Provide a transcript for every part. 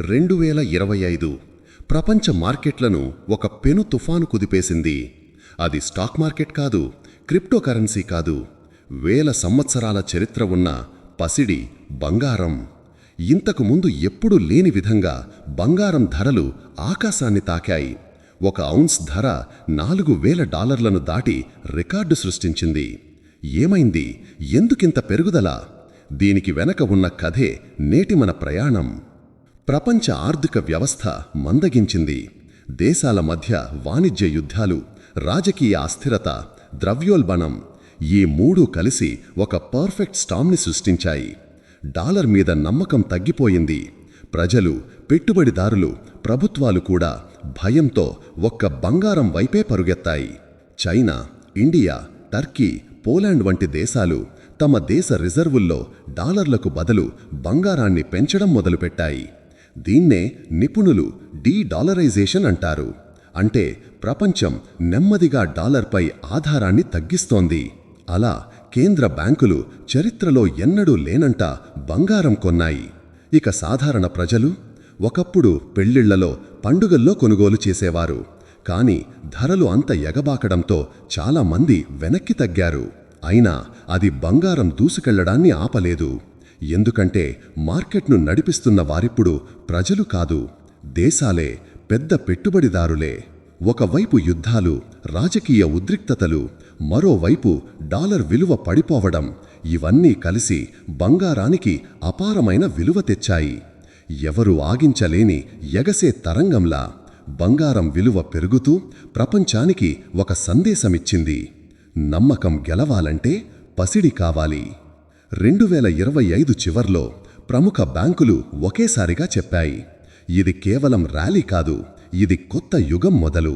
రెండు వేల ఇరవై ఐదు ప్రపంచ మార్కెట్లను ఒక పెను తుఫాను కుదిపేసింది. అది స్టాక్ మార్కెట్ కాదు క్రిప్టోకరెన్సీ కాదు. వేల సంవత్సరాల చరిత్ర ఉన్న పసిడి బంగారం. ఇంతకు ముందు ఎప్పుడూ లేని విధంగా బంగారం ధరలు ఆకాశాన్ని తాకాయి. ఒక ఔన్స్ ధర నాలుగు వేల డాలర్లను దాటి రికార్డు సృష్టించింది. ఏమైంది? ఎందుకింత పెరుగుదల? దీనికి వెనక ఉన్న కథే నేటి మన ప్రయాణం. ప్రపంచ ఆర్థిక వ్యవస్థ మందగించింది. దేశాల మధ్య వాణిజ్య యుద్ధాలు రాజకీయ అస్థిరత ద్రవ్యోల్బణం ఈ మూడు కలిసి ఒక పర్ఫెక్ట్ స్టామ్ని సృష్టించాయి. డాలర్ మీద నమ్మకం తగ్గిపోయింది. ప్రజలు పెట్టుబడిదారులు ప్రభుత్వాలు కూడా భయంతో ఒక్క బంగారం వైపే పరుగెత్తాయి. చైనా ఇండియా టర్కీ పోలాండ్ వంటి దేశాలు తమ దేశ రిజర్వుల్లో డాలర్లకు బదులు బంగారాన్ని పెంచడం మొదలుపెట్టాయి. దీన్నే నిపుణులు డీ డాలరైజేషన్ అంటారు. అంటే ప్రపంచం నెమ్మదిగా డాలర్పై ఆధారాన్ని తగ్గిస్తోంది. అలా కేంద్ర బ్యాంకులు చరిత్రలో ఎన్నడూ లేనంట బంగారం కొన్నాయి. ఇక సాధారణ ప్రజలు ఒకప్పుడు పెళ్ళిళ్ళలో పండుగల్లో కొనుగోలు చేసేవారు. కాని ధరలు అంత ఎగబాకడంతో చాలామంది వెనక్కి తగ్గారు. అయినా అది బంగారం దూసుకెళ్ళడాన్ని ఆపలేదు. ఎందుకంటే మార్కెట్ను నడిపిస్తున్న వారిప్పుడు ప్రజలు కాదు దేశాలే పెద్ద పెట్టుబడిదారులే. ఒకవైపు యుద్ధాలు రాజకీయ ఉద్రిక్తతలు మరోవైపు డాలర్ విలువ పడిపోవడం ఇవన్నీ కలిసి బంగారానికి అపారమైన విలువ తెచ్చాయి. ఎవరు ఆగించలేని ఎగసే తరంగంలా బంగారం విలువ పెరుగుతూ ప్రపంచానికి ఒక సందేశమిచ్చింది. నమ్మకం గెలవాలంటే పసిడి కావాలి. రెండు వేల ఇరవై ఐదు చివర్లో ప్రముఖ బ్యాంకులు ఒకేసారిగా చెప్పాయి. ఇది కేవలం ర్యాలీ కాదు ఇది కొత్త యుగం మొదలు.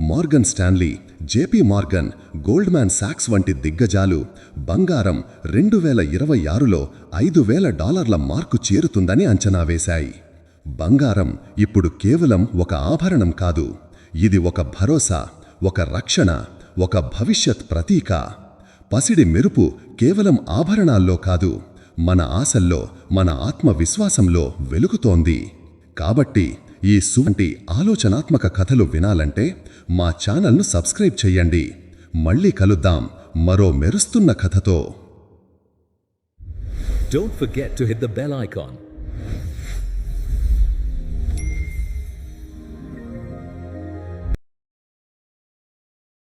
Morgan Stanley JP Morgan Goldman socks వంటి దిగ్గజాలు బంగారం రెండు వేల ఇరవై ఆరులో ఐదు వేల డాలర్ల మార్కు చేరుతుందని అంచనా వేశాయి. బంగారం ఇప్పుడు కేవలం ఒక ఆభరణం కాదు ఇది ఒక భరోసా ఒక రక్షణ ఒక భవిష్యత్ ప్రతీక. పసిడి మెరుపు కేవలం ఆభరణాల్లో కాదు మన ఆశల్లో మన ఆత్మవిశ్వాసంలో వెలుగుతోంది. కాబట్టి ఈ సువంటి ఆలోచనాత్మక కథలు వినాలంటే మా ఛానల్ను సబ్స్క్రైబ్ చెయ్యండి మళ్ళీ కలుద్దాం మరో మెరుస్తున్న కథతో. Don't forget to hit the bell icon.